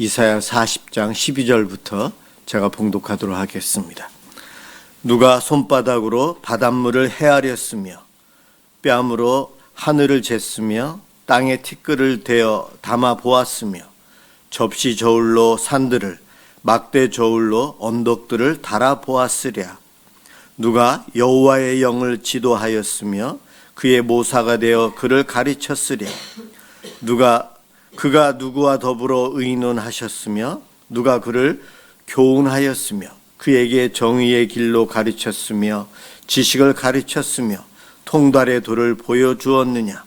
이사야 40장 12절부터 제가 봉독하도록 하겠습니다. 누가 손바닥으로 바닷물을 헤아렸으며 뺨으로 하늘을 쟀으며 땅에 티끌을 대어 담아 보았으며 접시 저울로 산들을 막대 저울로 언덕들을 달아 보았으랴 누가 여호와의 영을 지도하였으며 그의 모사가 되어 그를 가르쳤으랴 누가 그가 누구와 더불어 의논하셨으며 누가 그를 교훈하였으며 그에게 정의의 길로 가르쳤으며 지식을 가르쳤으며 통달의 도를 보여주었느냐?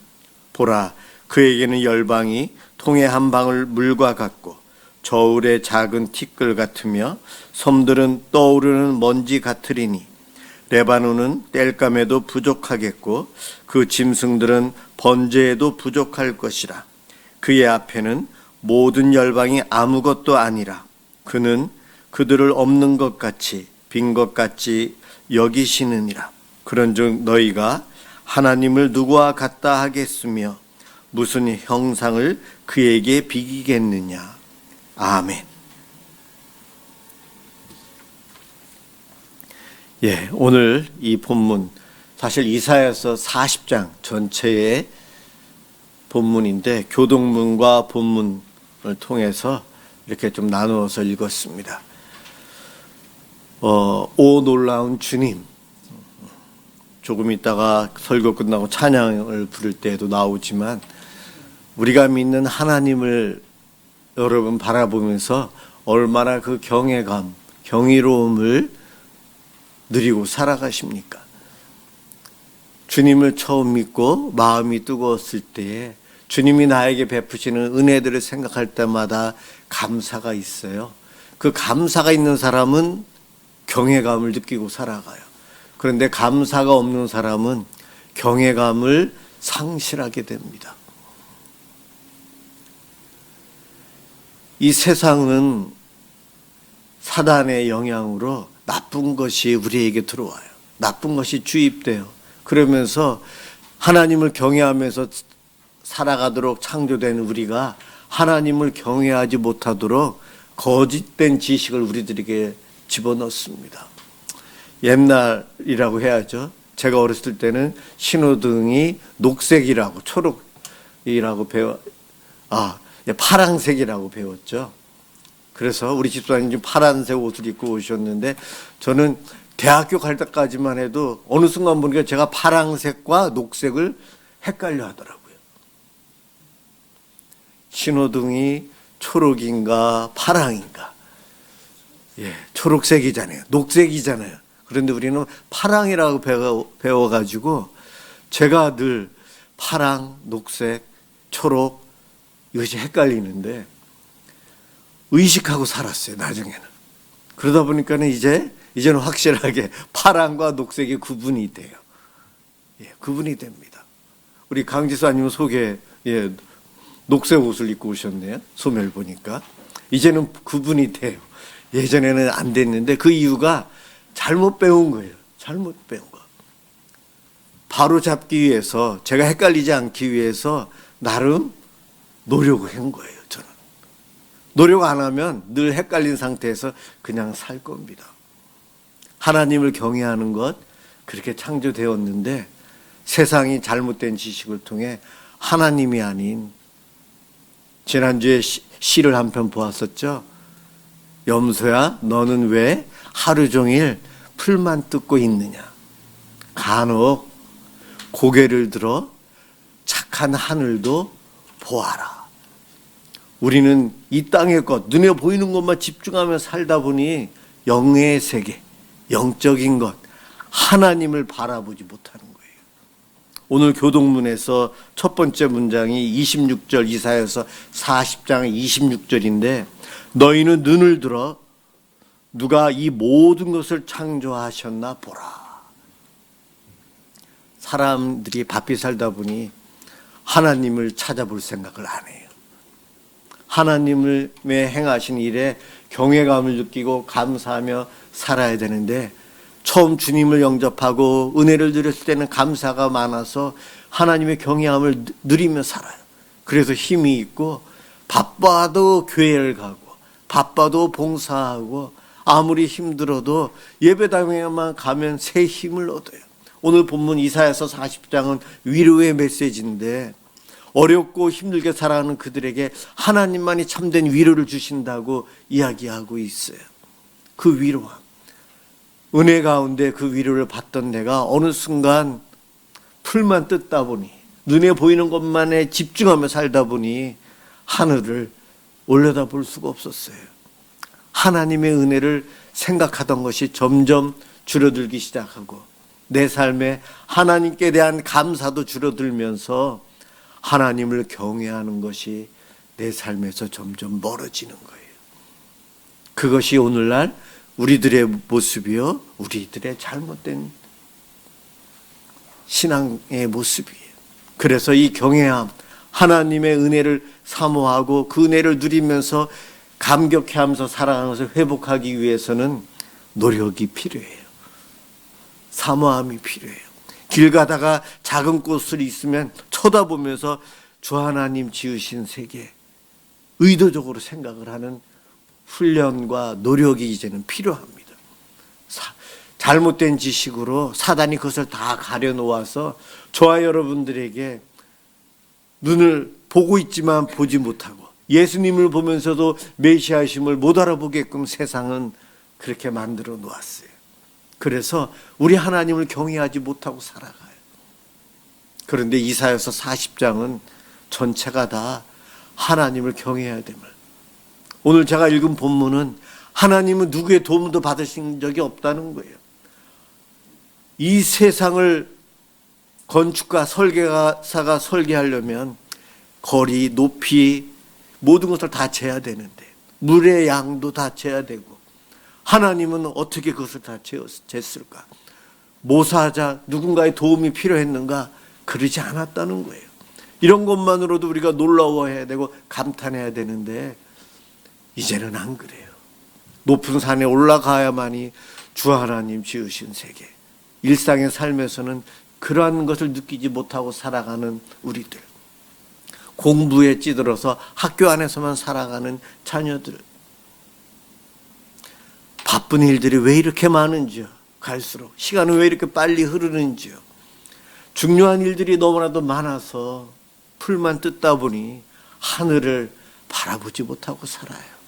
보라 그에게는 열방이 통의 한 방울 물과 같고 저울의 작은 티끌 같으며 섬들은 떠오르는 먼지 같으리니 레바논은 땔감에도 부족하겠고 그 짐승들은 번제에도 부족할 것이라 그의 앞에는 모든 열방이 아무것도 아니라 그는 그들을 없는 것 같이 빈 것 같이 여기시느니라 그런즉 너희가 하나님을 누구와 같다 하겠으며 무슨 형상을 그에게 비기겠느냐 아멘. 예, 오늘 이 본문 사실 이사야서 40장 전체의 본문인데 교동문과 본문을 통해서 이렇게 좀 나누어서 읽었습니다. 어, 오 놀라운 주님. 조금 있다가 설교 끝나고 찬양을 부를 때에도 나오지만 우리가 믿는 하나님을 여러분 바라보면서 얼마나 그 경외감, 경이로움을 누리고 살아가십니까? 주님을 처음 믿고 마음이 뜨거웠을 때에 주님이 나에게 베푸시는 은혜들을 생각할 때마다 감사가 있어요. 그 감사가 있는 사람은 경외감을 느끼고 살아가요. 그런데 감사가 없는 사람은 경외감을 상실하게 됩니다. 이 세상은 사단의 영향으로 나쁜 것이 우리에게 들어와요. 나쁜 것이 주입돼요. 그러면서 하나님을 경외하면서 살아가도록 창조된 우리가 하나님을 경외하지 못하도록 거짓된 지식을 우리들에게 집어넣습니다. 옛날이라고 해야죠. 제가 어렸을 때는 신호등이 녹색이라고 초록이라고 배워 아 파랑색이라고 배웠죠. 그래서 우리 집사님 좀 파란색 옷을 입고 오셨는데 저는 대학교 갈 때까지만 해도 어느 순간 보니까 제가 파랑색과 녹색을 헷갈려 하더라고요. 신호등이 초록인가 파랑인가. 예, 초록색이잖아요. 녹색이잖아요. 그런데 우리는 파랑이라고 배워, 배워가지고 제가 늘 파랑, 녹색, 초록 이것이 헷갈리는데 의식하고 살았어요. 나중에는. 그러다 보니까는 이제 이제는 확실하게 파랑과 녹색이 구분이 돼요. 예, 구분이 됩니다. 우리 강지사님 소개 예, 녹색 옷을 입고 오셨네요. 소매를 보니까 이제는 구분이 돼요. 예전에는 안 됐는데 그 이유가 잘못 배운 거예요. 잘못 배운 거. 바로 잡기 위해서 제가 헷갈리지 않기 위해서 나름 노력을 한 거예요. 저는 노력 안 하면 늘 헷갈린 상태에서 그냥 살 겁니다. 하나님을 경외하는 것 그렇게 창조되었는데 세상이 잘못된 지식을 통해 하나님이 아닌 지난주에 시, 시를 한 편 보았었죠. 염소야, 너는 왜 하루 종일 풀만 뜯고 있느냐? 간혹 고개를 들어 착한 하늘도 보아라. 우리는 이 땅의 것, 눈에 보이는 것만 집중하며 살다 보니 영의 세계, 영적인 것, 하나님을 바라보지 못하는 거예요. 오늘 교동문에서 첫 번째 문장이 26절 이사여서 40장 26절인데 너희는 눈을 들어 누가 이 모든 것을 창조하셨나 보라. 사람들이 바삐 살다 보니 하나님을 찾아볼 생각을 안 해요. 하나님을 행하신 일에 경외감을 느끼고 감사하며 살아야 되는데 처음 주님을 영접하고 은혜를 누렸을 때는 감사가 많아서 하나님의 경외함을 누리며 살아요. 그래서 힘이 있고 바빠도 교회를 가고 바빠도 봉사하고 아무리 힘들어도 예배당에만 가면 새 힘을 얻어요. 오늘 본문 이사야서 40장은 위로의 메시지인데 어렵고 힘들게 살아가는 그들에게 하나님만이 참된 위로를 주신다고 이야기하고 있어요. 그 위로함. 은혜 가운데 그 위로를 받던 내가 어느 순간 풀만 뜯다 보니 눈에 보이는 것만에 집중하며 살다 보니 하늘을 올려다 볼 수가 없었어요. 하나님의 은혜를 생각하던 것이 점점 줄어들기 시작하고 내 삶에 하나님께 대한 감사도 줄어들면서 하나님을 경외하는 것이 내 삶에서 점점 멀어지는 거예요. 그것이 오늘날 우리들의 모습이요, 우리들의 잘못된 신앙의 모습이에요. 그래서 이 경외함, 하나님의 은혜를 사모하고 그 은혜를 누리면서 감격해 하면서 살아가는 것을 회복하기 위해서는 노력이 필요해요. 사모함이 필요해요. 길 가다가 작은 꽃을 있으면 쳐다보면서 주 하나님 지으신 세계 의도적으로 생각을 하는 훈련과 노력이 이제는 필요합니다. 사- 잘못된 지식으로 사단이 그것을 다 가려놓아서 저와 여러분들에게 눈을 보고 있지만 보지 못하고 예수님을 보면서도 메시아심을 못 알아보게끔 세상은 그렇게 만들어 놓았어요. 그래서 우리 하나님을 경외하지 못하고 살아가요. 그런데 이사여서 40장은 전체가 다 하나님을 경외해야 됨을. 오늘 제가 읽은 본문은 하나님은 누구의 도움도 받으신 적이 없다는 거예요. 이 세상을 건축가 설계사가 설계하려면 거리, 높이 모든 것을 다 재야 되는데 물의 양도 다 재야 되고 하나님은 어떻게 그것을 다 쟀을까? 모사자 누군가의 도움이 필요했는가? 그러지 않았다는 거예요. 이런 것만으로도 우리가 놀라워해야 되고 감탄해야 되는데 이제는 안 그래요. 높은 산에 올라가야만이 주 하나님 지으신 세계. 일상의 삶에서는 그러한 것을 느끼지 못하고 살아가는 우리들. 공부에 찌들어서 학교 안에서만 살아가는 자녀들. 바쁜 일들이 왜 이렇게 많은지요. 갈수록 시간은 왜 이렇게 빨리 흐르는지요. 중요한 일들이 너무나도 많아서 풀만 뜯다 보니 하늘을 바라보지 못하고 살아요.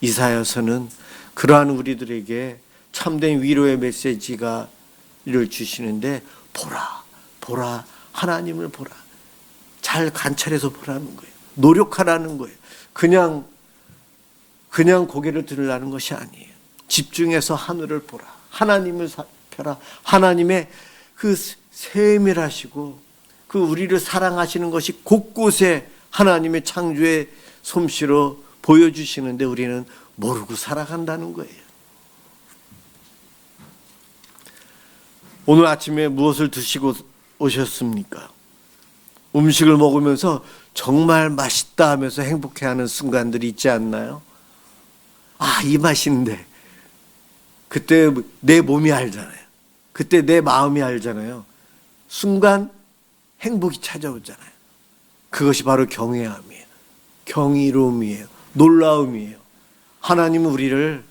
이사야서는 그러한 우리들에게 참된 위로의 메시지가 를 주시는데 보라, 보라, 하나님을 보라. 잘 관찰해서 보라는 거예요. 노력하라는 거예요. 그냥 그냥 고개를 들으라는 것이 아니에요. 집중해서 하늘을 보라. 하나님을 살펴라. 하나님의 그 세밀하시고 그 우리를 사랑하시는 것이 곳곳에 하나님의 창조의 솜씨로 보여주시는데 우리는 모르고 살아간다는 거예요. 오늘 아침에 무엇을 드시고 오셨습니까? 음식을 먹으면서 정말 맛있다 하면서 행복해하는 순간들이 있지 않나요? 아, 이 맛인데. 그때 내 몸이 알잖아요. 그때 내 마음이 알잖아요. 순간 행복이 찾아오잖아요. 그것이 바로 경외함이에요. 경이로움이에요. 놀라움이에요. 하나님은 우리를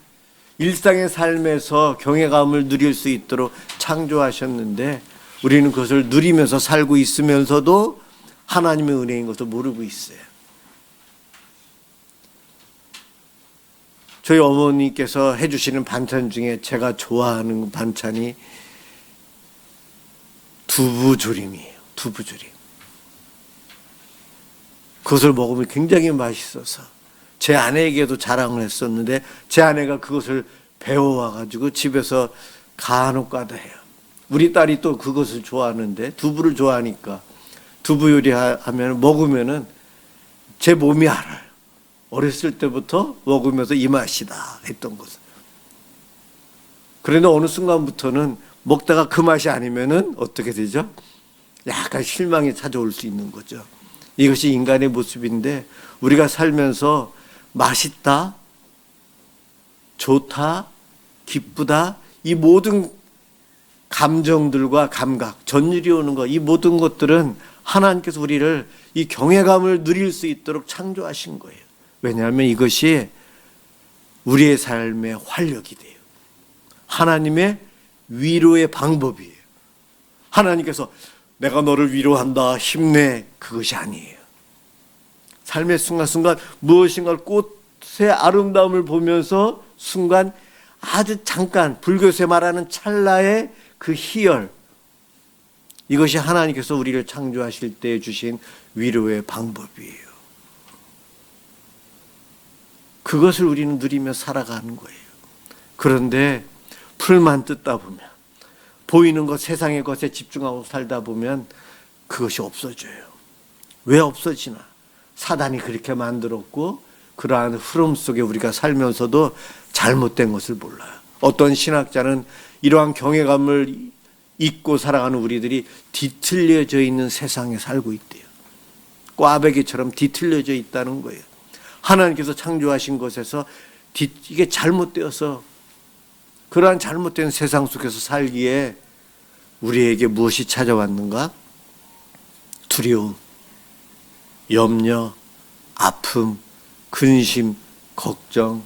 일상의 삶에서 경외감을 누릴 수 있도록 창조하셨는데 우리는 그것을 누리면서 살고 있으면서도 하나님의 은혜인 것을 모르고 있어요. 저희 어머니께서 해주시는 반찬 중에 제가 좋아하는 반찬이 두부조림이에요. 두부조림. 그것을 먹으면 굉장히 맛있어서 제 아내에게도 자랑을 했었는데 제 아내가 그것을 배워와 가지고 집에서 간혹가다 해요. 우리 딸이 또 그것을 좋아하는데 두부를 좋아하니까 두부 요리하면 먹으면은 제 몸이 알아요. 어렸을 때부터 먹으면서 이 맛이다 했던 것을. 그런데 어느 순간부터는 먹다가 그 맛이 아니면은 어떻게 되죠? 약간 실망이 찾아올 수 있는 거죠. 이것이 인간의 모습인데 우리가 살면서 맛있다, 좋다, 기쁘다 이 모든 감정들과 감각, 전율이 오는 것, 이 모든 것들은 하나님께서 우리를 이 경외감을 누릴 수 있도록 창조하신 거예요. 왜냐하면 이것이 우리의 삶의 활력이 돼요. 하나님의 위로의 방법이에요. 하나님께서 내가 너를 위로한다, 힘내, 그것이 아니에요. 삶의 순간순간 무엇인가 꽃의 아름다움을 보면서 순간 아주 잠깐 불교에서 말하는 찰나의 그 희열 이것이 하나님께서 우리를 창조하실 때 주신 위로의 방법이에요. 그것을 우리는 누리며 살아가는 거예요. 그런데 풀만 뜯다 보면 보이는 것 세상의 것에 집중하고 살다 보면 그것이 없어져요. 왜 없어지나? 사단이 그렇게 만들었고 그러한 흐름 속에 우리가 살면서도 잘못된 것을 몰라요. 어떤 신학자는 이러한 경외감을 잊고 살아가는 우리들이 뒤틀려져 있는 세상에 살고 있대요. 꽈배기처럼 뒤틀려져 있다는 거예요. 하나님께서 창조하신 것에서 뒤, 이게 잘못되어서 그러한 잘못된 세상 속에서 살기에 우리에게 무엇이 찾아왔는가? 두려움, 염려, 아픔, 근심, 걱정.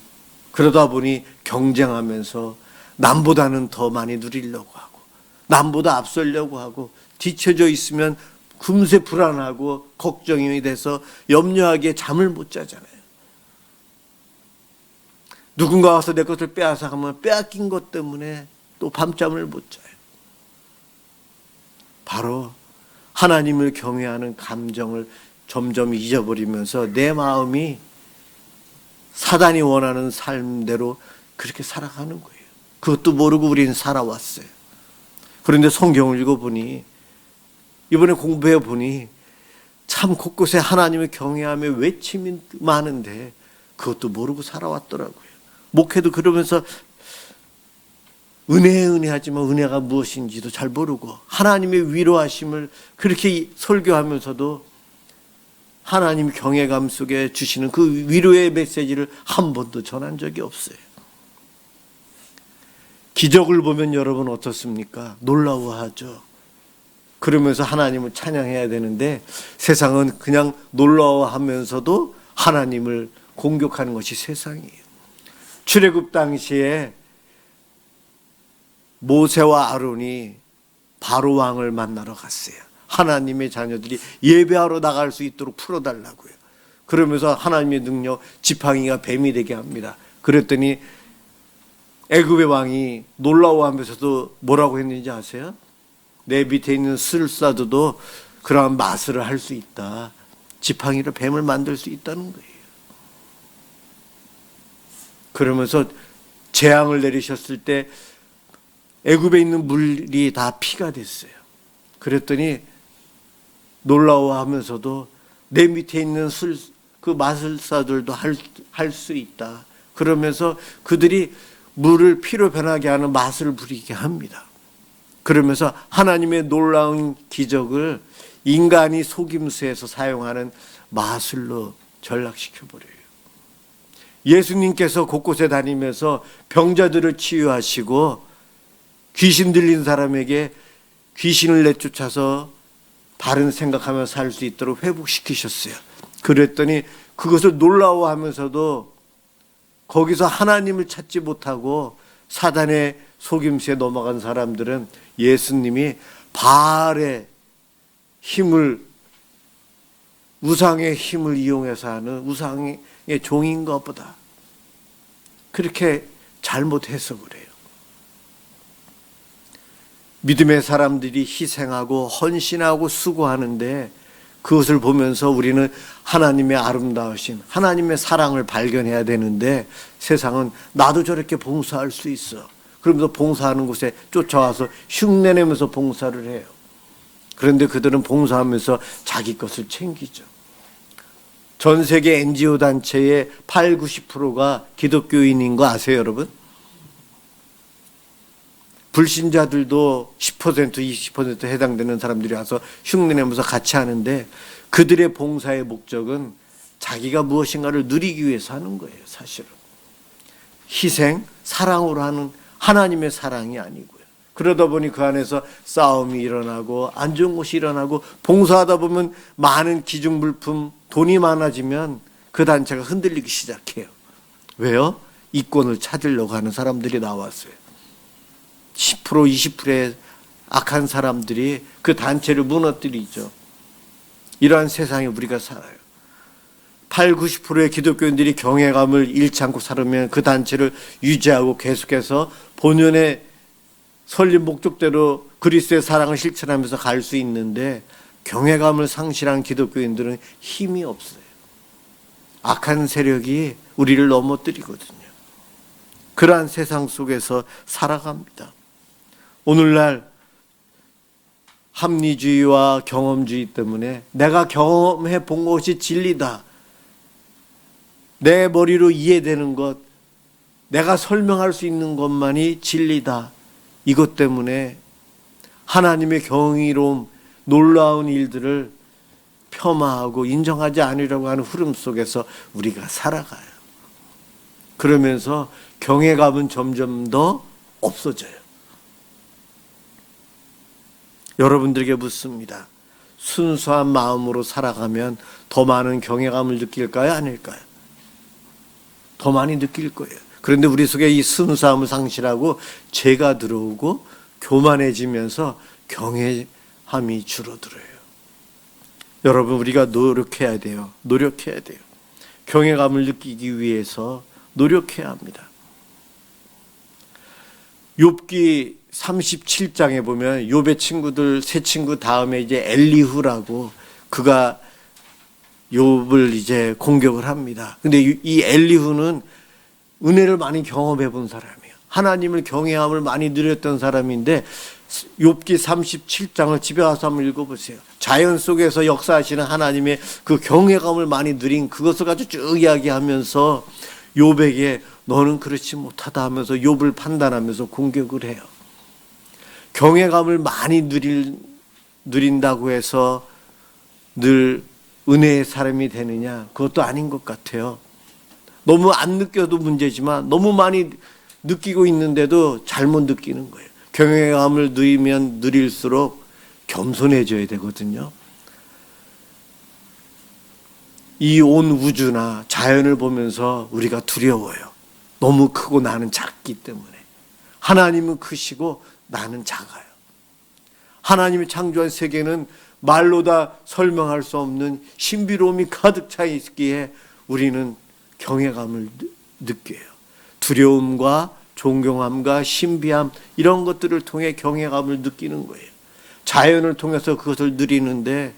그러다 보니 경쟁하면서 남보다는 더 많이 누리려고 하고, 남보다 앞서려고 하고, 뒤쳐져 있으면 금세 불안하고 걱정이 돼서 염려하기에 잠을 못 자잖아요. 누군가 와서 내 것을 빼앗아 가면 빼앗긴 것 때문에 또 밤잠을 못 자요. 바로 하나님을 경외하는 감정을 점점 잊어버리면서 내 마음이 사단이 원하는 삶대로 그렇게 살아가는 거예요. 그것도 모르고 우리는 살아왔어요. 그런데 성경을 읽어보니 이번에 공부해 보니 참 곳곳에 하나님을 경외하며 외침이 많은데 그것도 모르고 살아왔더라고요. 목회도 그러면서 은혜 은혜 하지만 은혜가 무엇인지도 잘 모르고 하나님의 위로하심을 그렇게 설교하면서도 하나님 경외감 속에 주시는 그 위로의 메시지를 한 번도 전한 적이 없어요. 기적을 보면 여러분 어떻습니까? 놀라워하죠. 그러면서 하나님을 찬양해야 되는데 세상은 그냥 놀라워하면서도 하나님을 공격하는 것이 세상이에요. 출애굽 당시에 모세와 아론이 바로 왕을 만나러 갔어요. 하나님의 자녀들이 예배하러 나갈 수 있도록 풀어달라고요. 그러면서 하나님의 능력 지팡이가 뱀이 되게 합니다. 그랬더니 애굽의 왕이 놀라워하면서도 뭐라고 했는지 아세요? 내 밑에 있는 술사도도 그러한 마술을 할 수 있다. 지팡이로 뱀을 만들 수 있다는 거예요. 그러면서 재앙을 내리셨을 때 애굽에 있는 물이 다 피가 됐어요. 그랬더니 놀라워하면서도 내 밑에 있는 술, 그 마술사들도 할, 할수 있다. 그러면서 그들이 물을 피로 변하게 하는 맛을 부리게 합니다. 그러면서 하나님의 놀라운 기적을 인간이 속임수에서 사용하는 마술로 전락시켜 버려요. 예수님께서 곳곳에 다니면서 병자들을 치유하시고 귀신 들린 사람에게 귀신을 내쫓아서 바른 생각하며 살 수 있도록 회복시키셨어요. 그랬더니 그것을 놀라워하면서도 거기서 하나님을 찾지 못하고 사단의 속임수에 넘어간 사람들은 예수님이 바알의 힘을 우상의 힘을 이용해서 하는 우상의 종인 것보다 그렇게 잘못해서 그래요. 믿음의 사람들이 희생하고 헌신하고 수고하는데 그것을 보면서 우리는 하나님의 아름다우신 하나님의 사랑을 발견해야 되는데 세상은 나도 저렇게 봉사할 수 있어. 그러면서 봉사하는 곳에 쫓아와서 흉내내면서 봉사를 해요. 그런데 그들은 봉사하면서 자기 것을 챙기죠. 전 세계 NGO 단체의 8, 90%가 기독교인인 거 아세요, 여러분? 불신자들도 10% 20% 해당되는 사람들이 와서 흉내내면서 같이 하는데 그들의 봉사의 목적은 자기가 무엇인가를 누리기 위해서 하는 거예요, 사실은. 희생, 사랑으로 하는 하나님의 사랑이 아니고요. 그러다 보니 그 안에서 싸움이 일어나고 안 좋은 것이 일어나고 봉사하다 보면 많은 기중 물품, 돈이 많아지면 그 단체가 흔들리기 시작해요. 왜요? 이권을 찾으려고 하는 사람들이 나왔어요. 10% 20%의 악한 사람들이 그 단체를 무너뜨리죠. 이러한 세상에 우리가 살아요. 8, 90%의 기독교인들이 경외감을 잃지 않고 살으면 그 단체를 유지하고 계속해서 본연의 설립 목적대로 그리스도의 사랑을 실천하면서 갈 수 있는데 경외감을 상실한 기독교인들은 힘이 없어요. 악한 세력이 우리를 넘어뜨리거든요. 그러한 세상 속에서 살아갑니다. 오늘날 합리주의와 경험주의 때문에 내가 경험해 본 것이 진리다. 내 머리로 이해되는 것, 내가 설명할 수 있는 것만이 진리다. 이것 때문에 하나님의 경이로움, 놀라운 일들을 폄하하고 인정하지 않으려고 하는 흐름 속에서 우리가 살아가요. 그러면서 경외감은 점점 더 없어져요. 여러분들에게 묻습니다. 순수한 마음으로 살아가면 더 많은 경외감을 느낄까요? 아닐까요? 더 많이 느낄 거예요. 그런데 우리 속에 이 순수함을 상실하고 죄가 들어오고 교만해지면서 경외함이 줄어들어요. 여러분 우리가 노력해야 돼요. 노력해야 돼요. 경외감을 느끼기 위해서 노력해야 합니다. 욥기 37장에 보면 욥의 친구들 세 친구 다음에 이제 엘리후라고 그가 욥을 이제 공격을 합니다. 근데 이- 이 엘리후는 은혜를 많이 경험해 본 사람이에요. 하나님을 경외함을 많이 누렸던 사람인데 욥기 37장을 집에 가서 한번 읽어 보세요. 자연 속에서 역사하시는 하나님의 그 경외감을 많이 누린 그것을 가지고 쭉 이야기하면서 욥에게 너는 그렇지 못하다 하면서 욥을 판단하면서 공격을 해요. 경외감을 많이 누릴, 누린다고 해서 늘 은혜의 사람이 되느냐? 그것도 아닌 것 같아요. 너무 안 느껴도 문제지만 너무 많이 느끼고 있는데도 잘못 느끼는 거예요. 경외감을 누리면 누릴수록 겸손해져야 되거든요. 이 온 우주나 자연을 보면서 우리가 두려워요. 너무 크고 나는 작기 때문에. 하나님은 크시고 나는 작아요. 하나님이 창조한 세계는 말로 다 설명할 수 없는 신비로움이 가득 차 있기에 우리는 경외감을 느- 느껴요. 두려움과 존경함과 신비함 이런 것들을 통해 경외감을 느끼는 거예요. 자연을 통해서 그것을 누리는데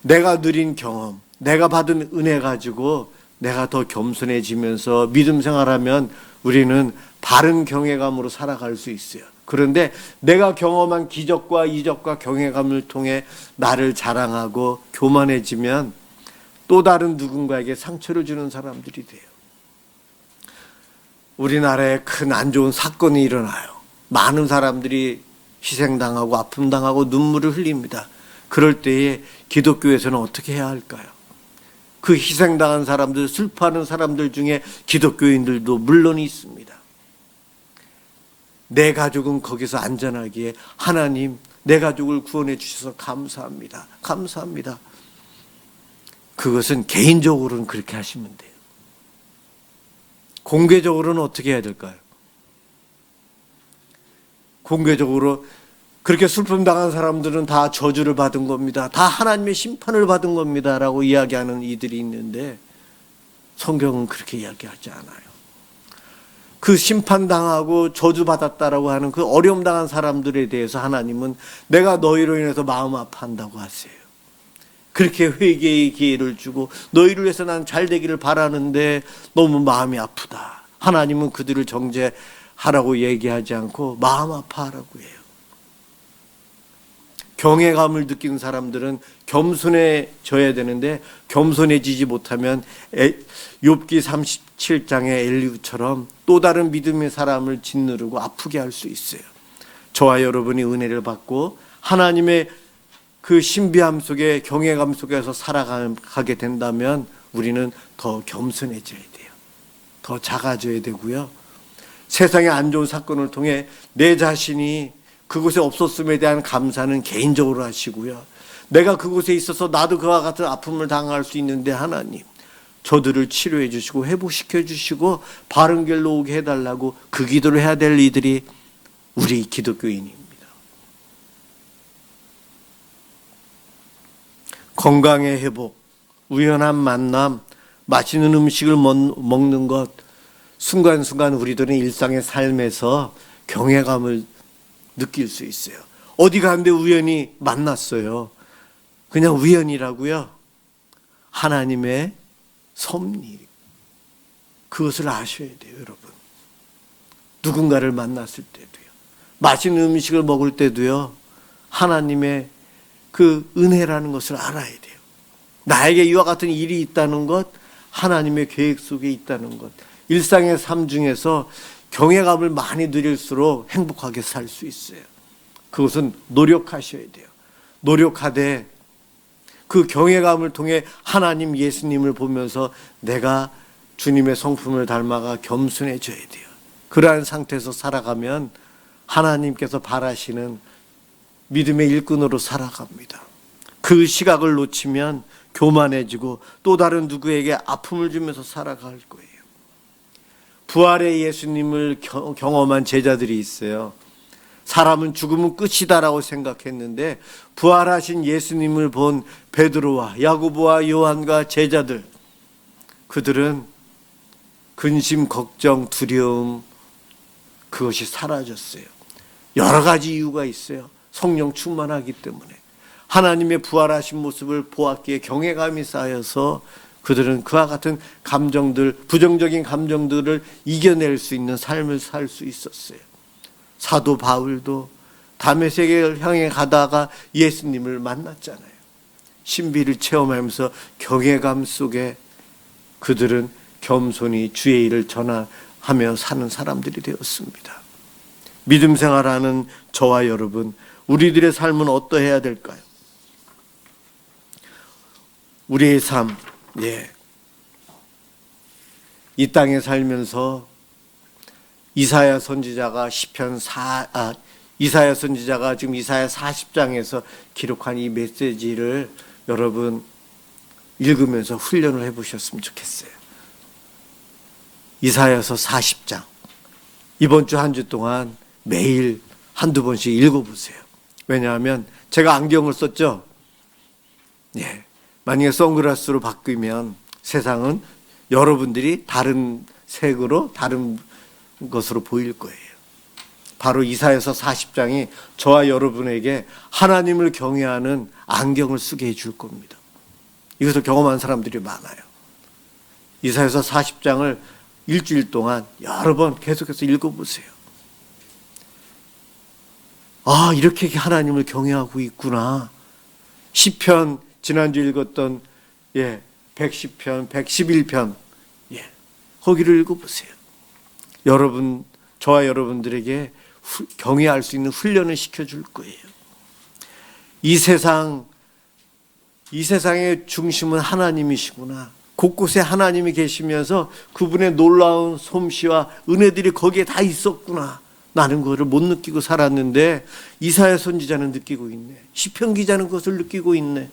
내가 누린 경험, 내가 받은 은혜 가지고 내가 더 겸손해지면서 믿음 생활하면 우리는 바른 경외감으로 살아갈 수 있어요. 그런데 내가 경험한 기적과 이적과 경외감을 통해 나를 자랑하고 교만해지면 또 다른 누군가에게 상처를 주는 사람들이 돼요. 우리나라에 큰 안 좋은 사건이 일어나요. 많은 사람들이 희생당하고 아픔당하고 눈물을 흘립니다. 그럴 때에 기독교에서는 어떻게 해야 할까요? 그 희생당한 사람들, 슬퍼하는 사람들 중에 기독교인들도 물론 있습니다. 내 가족은 거기서 안전하기에 하나님, 내 가족을 구원해 주셔서 감사합니다. 감사합니다. 그것은 개인적으로는 그렇게 하시면 돼요. 공개적으로는 어떻게 해야 될까요? 공개적으로 그렇게 슬픔 당한 사람들은 다 저주를 받은 겁니다. 다 하나님의 심판을 받은 겁니다라고 이야기하는 이들이 있는데 성경은 그렇게 이야기하지 않아요. 그 심판당하고 저주받았다라고 하는 그 어려움 당한 사람들에 대해서 하나님은 내가 너희로 인해서 마음 아파한다고 하세요. 그렇게 회개의 기회를 주고 너희를 위해서 난 잘 되기를 바라는데 너무 마음이 아프다. 하나님은 그들을 정죄하라고 얘기하지 않고 마음 아파하라고 해요. 경외감을 느끼는 사람들은 겸손해져야 되는데 겸손해지지 못하면 에- 욥기 37장의 엘리우처럼 또 다른 믿음의 사람을 짓누르고 아프게 할 수 있어요. 저와 여러분이 은혜를 받고 하나님의 그 신비함 속에 경외감 속에서 살아가게 된다면 우리는 더 겸손해져야 돼요. 더 작아져야 되고요. 세상의 안 좋은 사건을 통해 내 자신이 그곳에 없었음에 대한 감사는 개인적으로 하시고요. 내가 그곳에 있어서 나도 그와 같은 아픔을 당할 수 있는데 하나님, 저들을 치료해 주시고 회복시켜 주시고 바른 길로 오게 해달라고 그 기도를 해야 될 이들이 우리 기독교인입니다. 건강의 회복, 우연한 만남, 맛있는 음식을 먹- 먹는 것, 순간순간 우리들은 일상의 삶에서 경외감을 느낄 수 있어요. 어디 가는데 우연히 만났어요. 그냥 우연이라고요. 하나님의 섭리. 그것을 아셔야 돼요, 여러분. 누군가를 만났을 때도요. 맛있는 음식을 먹을 때도요. 하나님의 그 은혜라는 것을 알아야 돼요. 나에게 이와 같은 일이 있다는 것, 하나님의 계획 속에 있다는 것. 일상의 삶 중에서 경외감을 많이 누릴수록 행복하게 살 수 있어요. 그것은 노력하셔야 돼요. 노력하되 그 경외감을 통해 하나님 예수님을 보면서 내가 주님의 성품을 닮아가 겸손해져야 돼요. 그러한 상태에서 살아가면 하나님께서 바라시는 믿음의 일꾼으로 살아갑니다. 그 시각을 놓치면 교만해지고 또 다른 누구에게 아픔을 주면서 살아갈 거예요. 부활의 예수님을 겨- 경험한 제자들이 있어요. 사람은 죽으면 끝이다라고 생각했는데 부활하신 예수님을 본 베드로와 야고보와 요한과 제자들 그들은 근심, 걱정, 두려움 그것이 사라졌어요. 여러 가지 이유가 있어요. 성령 충만하기 때문에 하나님의 부활하신 모습을 보았기에 경외감이 쌓여서 그들은 그와 같은 감정들, 부정적인 감정들을 이겨낼 수 있는 삶을 살 수 있었어요. 사도 바울도 담의 세계를 향해 가다가 예수님을 만났잖아요. 신비를 체험하면서 경외감 속에 그들은 겸손히 주의 일을 전하하며 사는 사람들이 되었습니다. 믿음 생활하는 저와 여러분, 우리들의 삶은 어떠해야 될까요? 우리의 삶, 예. 이 땅에 살면서 이사야 선지자가 시편 4 아, 이사야 선지자가 지금 이사야 40장에서 기록한 이 메시지를 여러분 읽으면서 훈련을 해 보셨으면 좋겠어요. 이사야서 40장. 이번 주 한 주 동안 매일 한두 번씩 읽어 보세요. 왜냐하면 제가 안경을 썼죠. 예. 만약에 선글라스로 바뀌면 세상은 여러분들이 다른 색으로 다른 것으로 보일 거예요. 바로 이사에서 40장이 저와 여러분에게 하나님을 경외하는 안경을 쓰게 해줄 겁니다. 이것을 경험한 사람들이 많아요. 이사에서 40장을 일주일 동안 여러 번 계속해서 읽어보세요. 아, 이렇게 하나님을 경외하고 있구나. 시편 지난주 읽었던 예, 110편, 111편 예. 거기를 읽어 보세요. 여러분 저와 여러분들에게 후, 경외할 수 있는 훈련을 시켜 줄 거예요. 이 세상 이 세상의 중심은 하나님이시구나. 곳곳에 하나님이 계시면서 그분의 놀라운 솜씨와 은혜들이 거기에 다 있었구나. 나는 그거를 못 느끼고 살았는데 이사야 선지자는 느끼고 있네. 시편 기자는 그것을 느끼고 있네.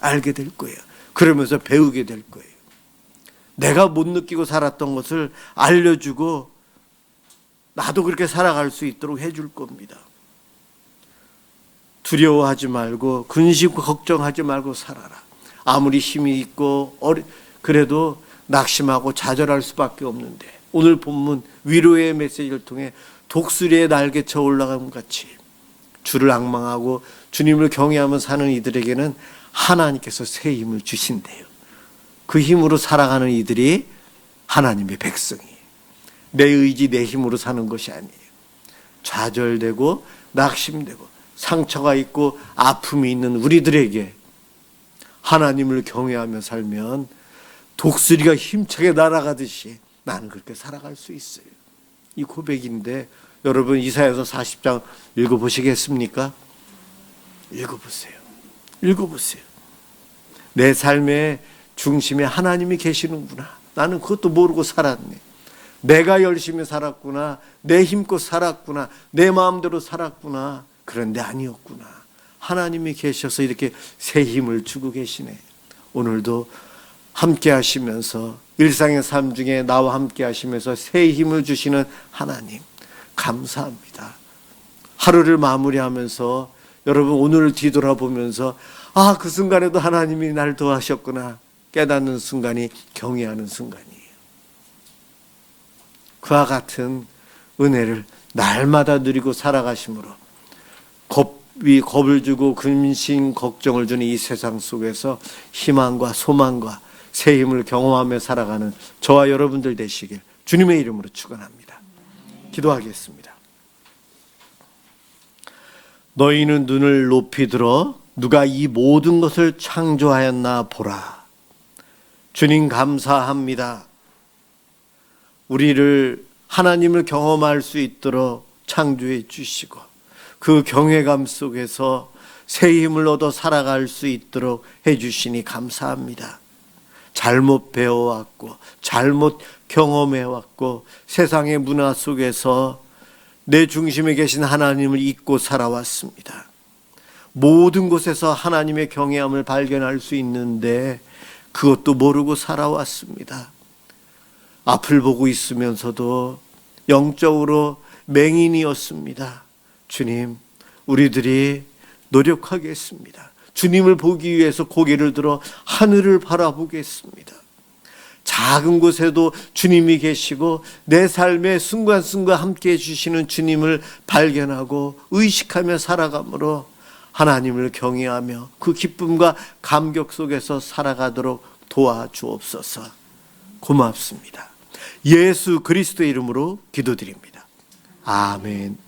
알게 될 거예요. 그러면서 배우게 될 거예요. 내가 못 느끼고 살았던 것을 알려주고 나도 그렇게 살아갈 수 있도록 해줄 겁니다. 두려워하지 말고 근심과 걱정하지 말고 살아라. 아무리 힘이 있고 어리, 그래도 낙심하고 좌절할 수밖에 없는데 오늘 본문 위로의 메시지를 통해 독수리의 날개쳐 올라감 같이 주를 악망하고 주님을 경외하며 사는 이들에게는 하나님께서 새 힘을 주신대요. 그 힘으로 살아가는 이들이 하나님의 백성이에요. 내 의지, 내 힘으로 사는 것이 아니에요. 좌절되고 낙심되고 상처가 있고 아픔이 있는 우리들에게 하나님을 경외하며 살면 독수리가 힘차게 날아가듯이 나는 그렇게 살아갈 수 있어요. 이 고백인데 여러분 이사야서 40장 읽어보시겠습니까? 읽어보세요. 읽어보세요. 내 삶의 중심에 하나님이 계시는구나. 나는 그것도 모르고 살았네. 내가 열심히 살았구나. 내 힘껏 살았구나. 내 마음대로 살았구나. 그런데 아니었구나. 하나님이 계셔서 이렇게 새 힘을 주고 계시네. 오늘도 함께 하시면서 일상의 삶 중에 나와 함께 하시면서 새 힘을 주시는 하나님 감사합니다. 하루를 마무리하면서 여러분 오늘을 뒤돌아보면서 아 그 순간에도 하나님이 날 도와셨구나 깨닫는 순간이 경외하는 순간이에요. 그와 같은 은혜를 날마다 누리고 살아가심으로 겁이 겁을 주고 근심 걱정을 주는 이 세상 속에서 희망과 소망과 새 힘을 경험하며 살아가는 저와 여러분들 되시길 주님의 이름으로 축원합니다. 기도하겠습니다. 너희는 눈을 높이 들어 누가 이 모든 것을 창조하였나 보라. 주님 감사합니다. 우리를 하나님을 경험할 수 있도록 창조해 주시고 그 경외감 속에서 새 힘을 얻어 살아갈 수 있도록 해 주시니 감사합니다. 잘못 배워왔고 잘못 경험해왔고 세상의 문화 속에서 내 중심에 계신 하나님을 잊고 살아왔습니다. 모든 곳에서 하나님의 경외함을 발견할 수 있는데 그것도 모르고 살아왔습니다. 앞을 보고 있으면서도 영적으로 맹인이었습니다. 주님, 우리들이 노력하겠습니다. 주님을 보기 위해서 고개를 들어 하늘을 바라보겠습니다. 작은 곳에도 주님이 계시고 내 삶의 순간순간 함께 해주시는 주님을 발견하고 의식하며 살아가므로 하나님을 경외하며 그 기쁨과 감격 속에서 살아가도록 도와주옵소서. 고맙습니다. 예수 그리스도 이름으로 기도드립니다. 아멘.